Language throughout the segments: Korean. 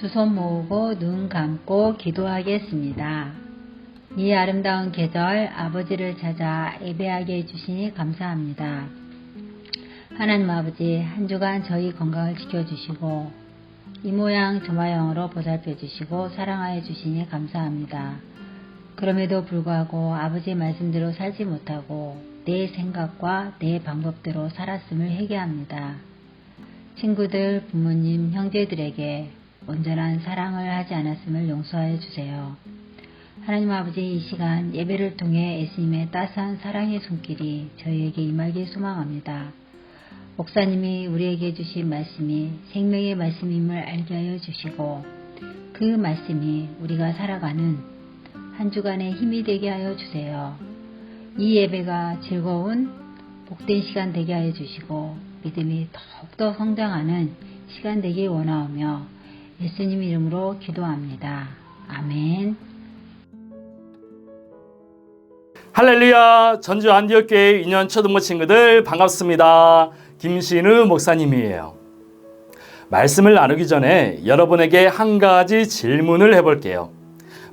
두 손 모으고 눈 감고 기도하겠습니다. 이 아름다운 계절 아버지를 찾아 예배하게 해주시니 감사합니다. 하나님 아버지 한 주간 저희 건강을 지켜주시고 이 모양 저 모양으로 보살펴 주시고 사랑하여 주시니 감사합니다. 그럼에도 불구하고 아버지의 말씀대로 살지 못하고 내 생각과 내 방법대로 살았음을 회개합니다. 친구들, 부모님, 형제들에게 온전한 사랑을 하지 않았음을 용서하여 주세요. 하나님 아버지 이 시간 예배를 통해 예수님의 따스한 사랑의 손길이 저희에게 임하길 소망합니다. 목사님이 우리에게 주신 말씀이 생명의 말씀임을 알게 하여 주시고 그 말씀이 우리가 살아가는 한 주간의 힘이 되게 하여 주세요. 이 예배가 즐거운 복된 시간 되게 하여 주시고 믿음이 더욱더 성장하는 시간 되길 원하오며 예수님 이름으로 기도합니다. 아멘. 할렐루야! 전주 안디옥교회 인연 초등부 친구들 반갑습니다. 김신우 목사님이에요. 말씀을 나누기 전에 여러분에게 한 가지 질문을 해볼게요.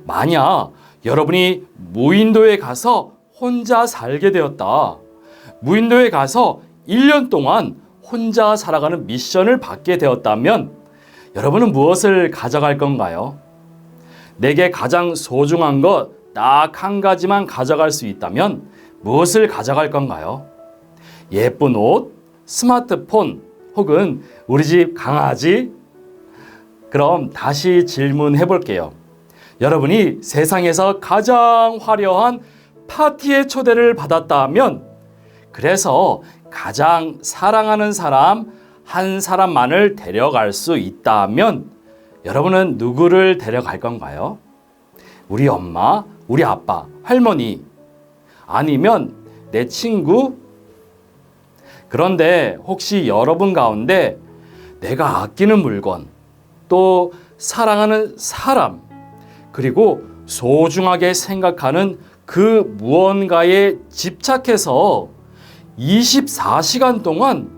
만약 여러분이 무인도에 가서 혼자 살게 되었다. 무인도에 가서 1년 동안 혼자 살아가는 미션을 받게 되었다면 여러분은 무엇을 가져갈 건가요? 내게 가장 소중한 것 딱 한 가지만 가져갈 수 있다면 무엇을 가져갈 건가요? 예쁜 옷, 스마트폰, 혹은 우리 집 강아지? 그럼 다시 질문해 볼게요. 여러분이 세상에서 가장 화려한 파티의 초대를 받았다면 그래서 가장 사랑하는 사람 한 사람만을 데려갈 수 있다면 여러분은 누구를 데려갈 건가요? 우리 엄마, 우리 아빠, 할머니, 아니면 내 친구? 그런데 혹시 여러분 가운데 내가 아끼는 물건, 또 사랑하는 사람, 그리고 소중하게 생각하는 그 무언가에 집착해서 24시간 동안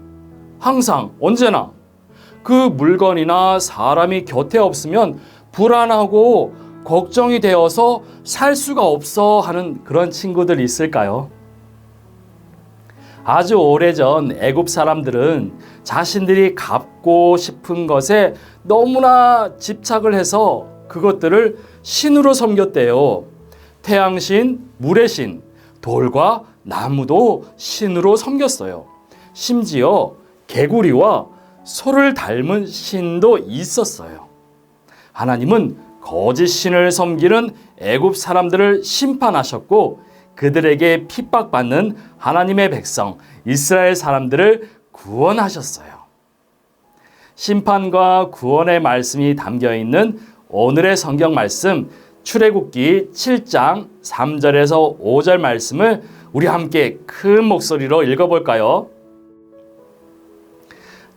항상 언제나 그 물건이나 사람이 곁에 없으면 불안하고 걱정이 되어서 살 수가 없어 하는 그런 친구들 있을까요? 아주 오래전 애굽 사람들은 자신들이 갖고 싶은 것에 너무나 집착을 해서 그것들을 신으로 섬겼대요. 태양신, 물의 신, 돌과 나무도 신으로 섬겼어요. 심지어 개구리와 소를 닮은 신도 있었어요. 하나님은 거짓 신을 섬기는 애굽 사람들을 심판하셨고 그들에게 핍박받는 하나님의 백성 이스라엘 사람들을 구원하셨어요. 심판과 구원의 말씀이 담겨 있는 오늘의 성경 말씀 출애굽기 7장 3절에서 5절 말씀을 우리 함께 큰 목소리로 읽어 볼까요?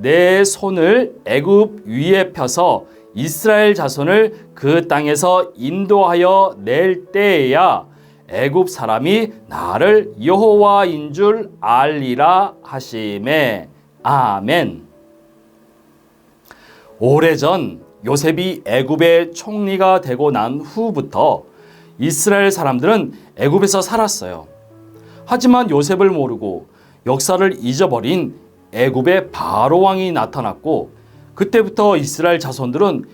내 손을 애굽 위에 펴서 이스라엘 자손을 그 땅에서 인도하여 낼 때에야 애굽 사람이 나를 여호와인 줄 알리라 하심에 아멘. 오래전 요셉이 애굽의 총리가 되고 난 후부터 이스라엘 사람들은 애굽에서 살았어요. 하지만 요셉을 모르고 역사를 잊어버린 애굽의 바로 왕이 나타났고 그때부터 이스라엘 자손들은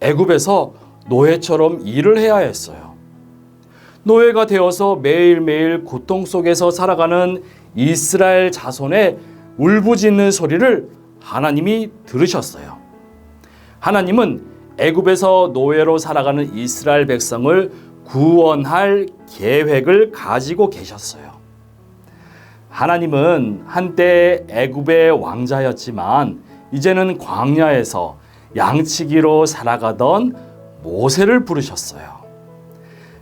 애굽에서 노예처럼 일을 해야 했어요. 노예가 되어서 매일매일 고통 속에서 살아가는 이스라엘 자손의 울부짖는 소리를 하나님이 들으셨어요. 하나님은 애굽에서 노예로 살아가는 이스라엘 백성을 구원할 계획을 가지고 계셨어요. 하나님은 한때 애굽의 왕자였지만 이제는 광야에서 양치기로 살아가던 모세를 부르셨어요.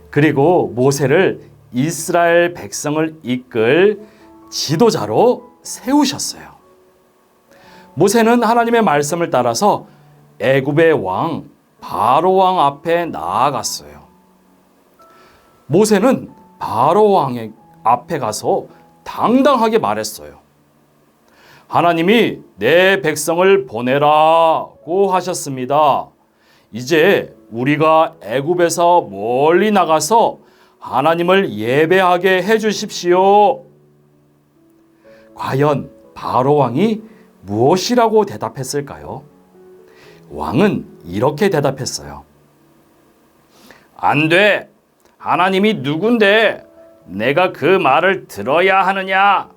그리고 모세를 이스라엘 백성을 이끌 지도자로 세우셨어요. 모세는 하나님의 말씀을 따라서 애굽의 왕 바로 왕 앞에 나아갔어요. 모세는 바로 왕의 앞에 가서 당당하게 말했어요. 하나님이 내 백성을 보내라고 하셨습니다. 이제 우리가 애굽에서 멀리 나가서 하나님을 예배하게 해 주십시오. 과연 바로 왕이 무엇이라고 대답했을까요? 왕은 이렇게 대답했어요. 안 돼. 하나님이 누군데 내가 그 말을 들어야 하느냐?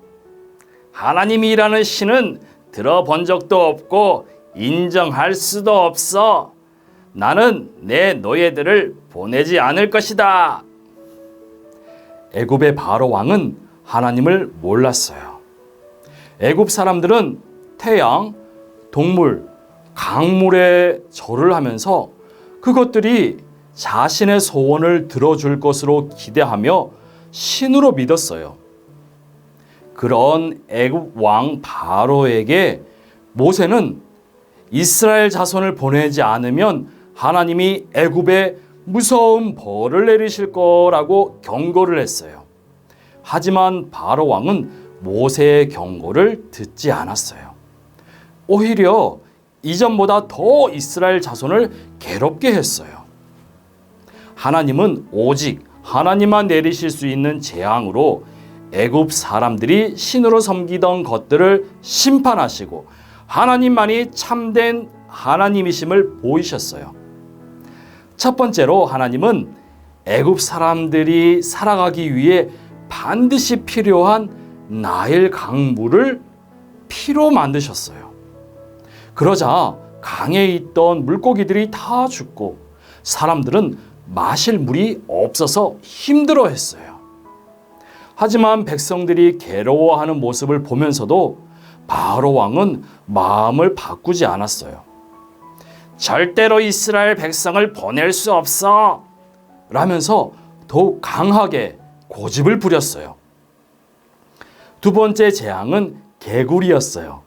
하나님이라는 신은 들어본 적도 없고 인정할 수도 없어. 나는 내 노예들을 보내지 않을 것이다. 애굽의 바로 왕은 하나님을 몰랐어요. 애굽 사람들은 태양, 동물, 강물에 절을 하면서 그것들이 자신의 소원을 들어줄 것으로 기대하며 신으로 믿었어요. 그런 애굽 왕 바로에게 모세는 이스라엘 자손을 보내지 않으면 하나님이 애굽에 무서운 벌을 내리실 거라고 경고를 했어요. 하지만 바로 왕은 모세의 경고를 듣지 않았어요. 오히려 이전보다 더 이스라엘 자손을 괴롭게 했어요. 하나님은 오직 하나님만 내리실 수 있는 재앙으로 애굽 사람들이 신으로 섬기던 것들을 심판하시고 하나님만이 참된 하나님이심을 보이셨어요. 첫 번째로 하나님은 애굽 사람들이 살아가기 위해 반드시 필요한 나일 강물을 피로 만드셨어요. 그러자 강에 있던 물고기들이 다 죽고 사람들은 마실 물이 없어서 힘들어 했어요. 하지만 백성들이 괴로워하는 모습을 보면서도 바로 왕은 마음을 바꾸지 않았어요. 절대로 이스라엘 백성을 보낼 수 없어. 라면서 더욱 강하게 고집을 부렸어요. 두 번째 재앙은 개구리였어요.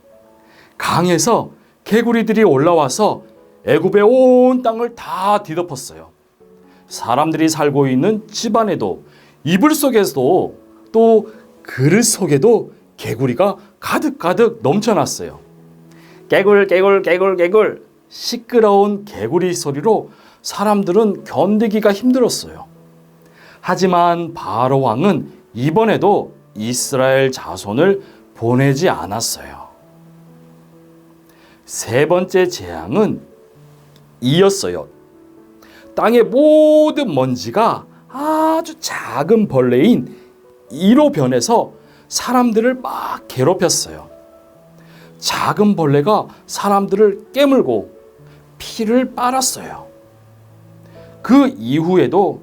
강에서 개구리들이 올라와서 애굽의 온 땅을 다 뒤덮었어요. 사람들이 살고 있는 집안에도 이불 속에서도 또 그릇 속에도 개구리가 가득가득 넘쳐났어요. 개굴 개굴 개굴 개굴 시끄러운 개구리 소리로 사람들은 견디기가 힘들었어요. 하지만 바로 왕은 이번에도 이스라엘 자손을 보내지 않았어요. 세 번째 재앙은 이었어요. 땅의 모든 먼지가 아주 작은 벌레인 이로 변해서 사람들을 막 괴롭혔어요. 작은 벌레가 사람들을 깨물고 피를 빨았어요. 그 이후에도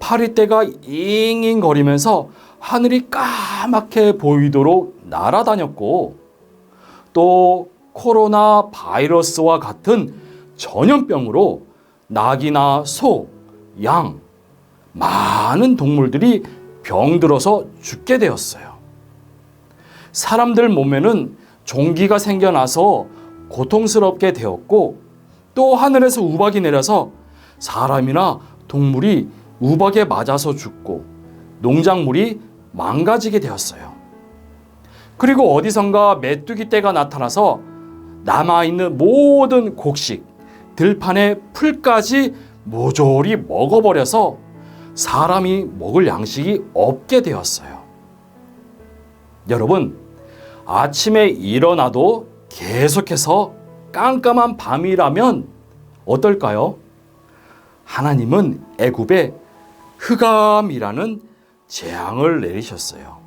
파리떼가 잉잉 거리면서 하늘이 까맣게 보이도록 날아다녔고 또 코로나 바이러스와 같은 전염병으로 낙이나 소, 양, 많은 동물들이 병들어서 죽게 되었어요. 사람들 몸에는 종기가 생겨나서 고통스럽게 되었고 또 하늘에서 우박이 내려서 사람이나 동물이 우박에 맞아서 죽고 농작물이 망가지게 되었어요. 그리고 어디선가 메뚜기 떼가 나타나서 남아있는 모든 곡식, 들판의 풀까지 모조리 먹어버려서 사람이 먹을 양식이 없게 되었어요. 여러분, 아침에 일어나도 계속해서 깜깜한 밤이라면 어떨까요? 하나님은 애굽에 흑암이라는 재앙을 내리셨어요.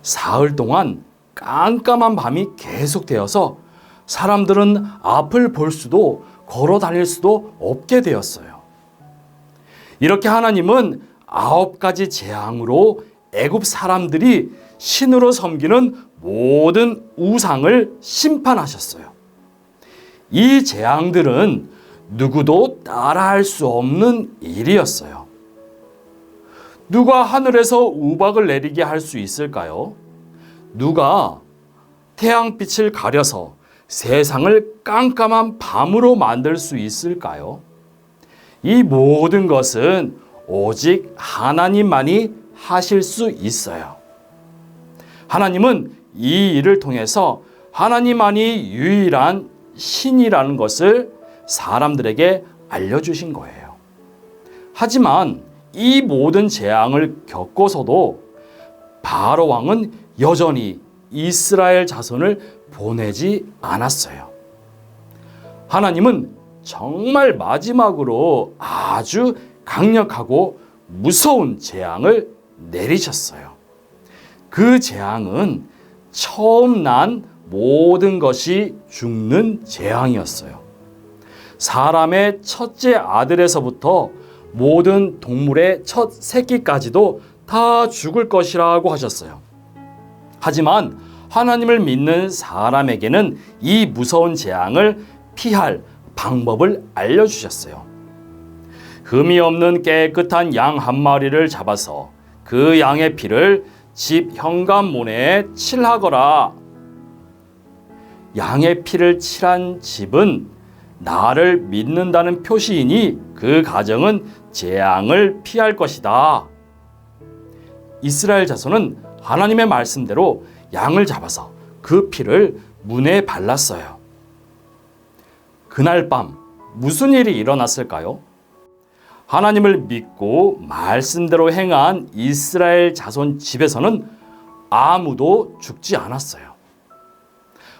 사흘 동안 깜깜한 밤이 계속되어서 사람들은 앞을 볼 수도 걸어 다닐 수도 없게 되었어요. 이렇게 하나님은 아홉 가지 재앙으로 애굽 사람들이 신으로 섬기는 모든 우상을 심판하셨어요. 이 재앙들은 누구도 따라할 수 없는 일이었어요. 누가 하늘에서 우박을 내리게 할 수 있을까요? 누가 태양빛을 가려서 세상을 깜깜한 밤으로 만들 수 있을까요? 이 모든 것은 오직 하나님만이 하실 수 있어요. 하나님은 이 일을 통해서 하나님만이 유일한 신이라는 것을 사람들에게 알려주신 거예요. 하지만 이 모든 재앙을 겪고서도 바로 왕은 여전히 이스라엘 자손을 보내지 않았어요. 하나님은 정말 마지막으로 아주 강력하고 무서운 재앙을 내리셨어요. 그 재앙은 처음 난 모든 것이 죽는 재앙이었어요. 사람의 첫째 아들에서부터 모든 동물의 첫 새끼까지도 다 죽을 것이라고 하셨어요. 하지만 하나님을 믿는 사람에게는 이 무서운 재앙을 피할 방법을 알려주셨어요. 흠이 없는 깨끗한 양 한 마리를 잡아서 그 양의 피를 집 현관문에 칠하거라. 양의 피를 칠한 집은 나를 믿는다는 표시이니 그 가정은 재앙을 피할 것이다. 이스라엘 자손은 하나님의 말씀대로 양을 잡아서 그 피를 문에 발랐어요. 그날 밤 무슨 일이 일어났을까요? 하나님을 믿고 말씀대로 행한 이스라엘 자손 집에서는 아무도 죽지 않았어요.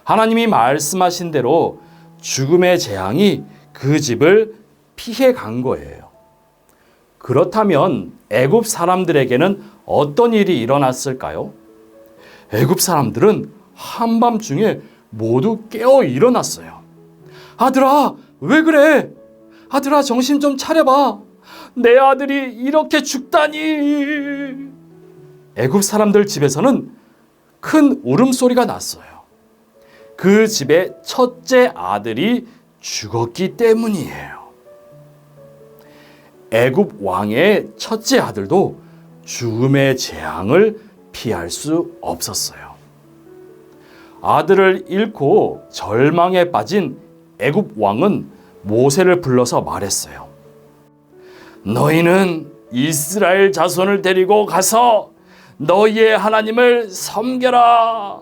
하나님이 말씀하신 대로 죽음의 재앙이 그 집을 피해 간 거예요. 그렇다면 애굽 사람들에게는 어떤 일이 일어났을까요? 애굽 사람들은 한밤중에 모두 깨어 일어났어요. 아들아, 왜 그래? 아들아, 정신 좀 차려봐. 내 아들이 이렇게 죽다니. 애굽 사람들 집에서는 큰 울음소리가 났어요. 그 집의 첫째 아들이 죽었기 때문이에요. 애굽 왕의 첫째 아들도 죽음의 재앙을 피할 수 없었어요. 아들을 잃고 절망에 빠진 애굽 왕은 모세를 불러서 말했어요. 너희는 이스라엘 자손을 데리고 가서 너희의 하나님을 섬겨라.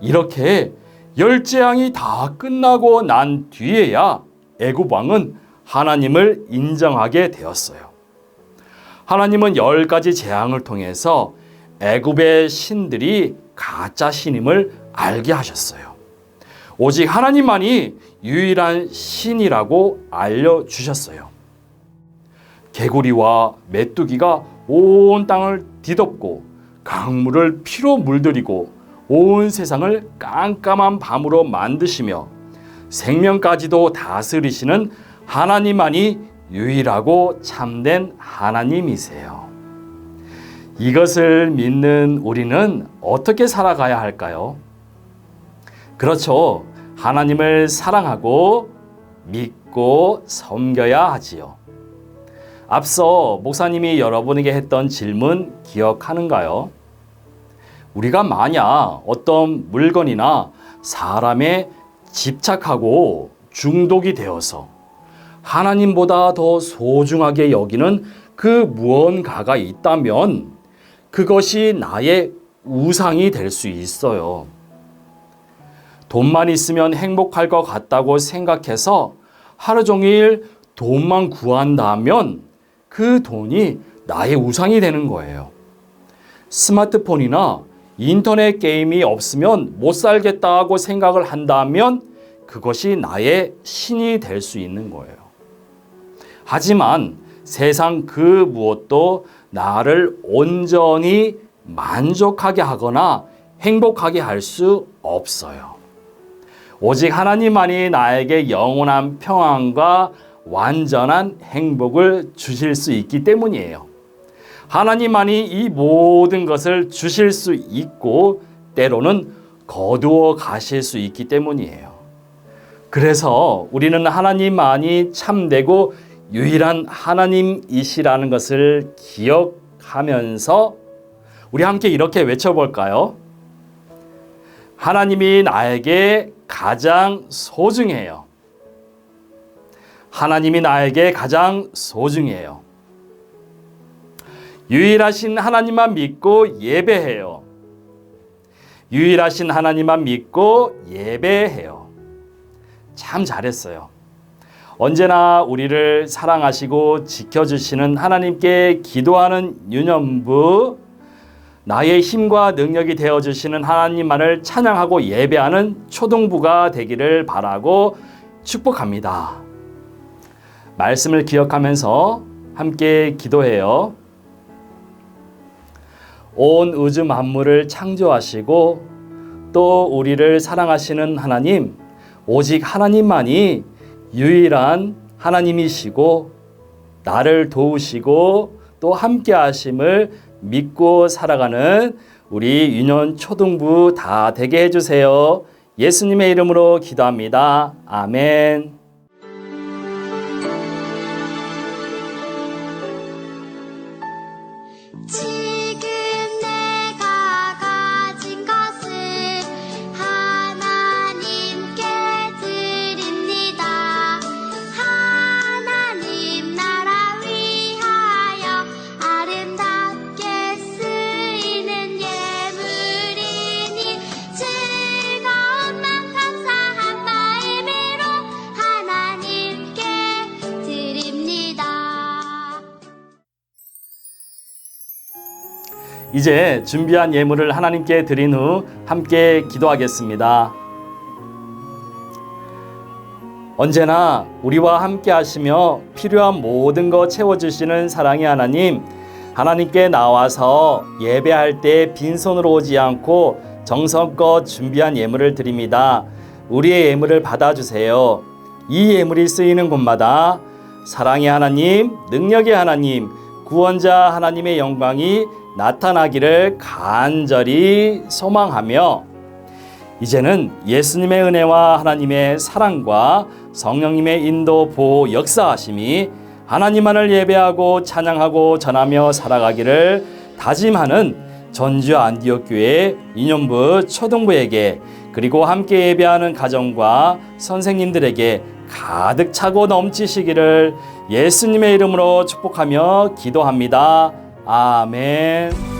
이렇게 열 재앙이 다 끝나고 난 뒤에야 애굽 왕은 하나님을 인정하게 되었어요. 하나님은 열 가지 재앙을 통해서 애굽의 신들이 가짜 신임을 알게 하셨어요. 오직 하나님만이 유일한 신이라고 알려 주셨어요. 개구리와 메뚜기가 온 땅을 뒤덮고 강물을 피로 물들이고 온 세상을 깜깜한 밤으로 만드시며 생명까지도 다스리시는 하나님만이 유일하고 참된 하나님이세요. 이것을 믿는 우리는 어떻게 살아가야 할까요? 그렇죠. 하나님을 사랑하고 믿고 섬겨야 하지요. 앞서 목사님이 여러분에게 했던 질문 기억하는가요? 우리가 만약 어떤 물건이나 사람에 집착하고 중독이 되어서 하나님보다 더 소중하게 여기는 그 무언가가 있다면 그것이 나의 우상이 될 수 있어요. 돈만 있으면 행복할 것 같다고 생각해서 하루 종일 돈만 구한다면 그 돈이 나의 우상이 되는 거예요. 스마트폰이나 인터넷 게임이 없으면 못 살겠다고 생각을 한다면 그것이 나의 신이 될 수 있는 거예요. 하지만 세상 그 무엇도 나를 온전히 만족하게 하거나 행복하게 할 수 없어요. 오직 하나님만이 나에게 영원한 평안과 완전한 행복을 주실 수 있기 때문이에요. 하나님만이 이 모든 것을 주실 수 있고 때로는 거두어 가실 수 있기 때문이에요. 그래서 우리는 하나님만이 참되고 유일한 하나님이시라는 것을 기억하면서 우리 함께 이렇게 외쳐볼까요? 하나님이 나에게 가장 소중해요. 하나님이 나에게 가장 소중해요. 유일하신 하나님만 믿고 예배해요. 유일하신 하나님만 믿고 예배해요. 참 잘했어요. 언제나 우리를 사랑하시고 지켜주시는 하나님께 기도하는 유년부, 나의 힘과 능력이 되어 주시는 하나님만을 찬양하고 예배하는 초등부가 되기를 바라고 축복합니다. 말씀을 기억하면서 함께 기도해요. 온 우주 만물을 창조하시고 또 우리를 사랑하시는 하나님, 오직 하나님만이 유일한 하나님이시고 나를 도우시고 또 함께 하심을 믿고 살아가는 우리 유년 초등부 다 되게 해주세요. 예수님의 이름으로 기도합니다. 아멘. 이제 준비한 예물을 하나님께 드린 후 함께 기도하겠습니다. 언제나 우리와 함께 하시며 필요한 모든 것 채워주시는 사랑의 하나님, 하나님께 나와서 예배할 때 빈손으로 오지 않고 정성껏 준비한 예물을 드립니다. 우리의 예물을 받아주세요. 이 예물이 쓰이는 곳마다 사랑의 하나님, 능력의 하나님, 구원자 하나님의 영광이 나타나기를 간절히 소망하며 이제는 예수님의 은혜와 하나님의 사랑과 성령님의 인도 보호 역사하심이 하나님만을 예배하고 찬양하고 전하며 살아가기를 다짐하는 전주 안디옥 교회 인연부 초등부에게 그리고 함께 예배하는 가정과 선생님들에게 가득 차고 넘치시기를 예수님의 이름으로 축복하며 기도합니다. 아멘.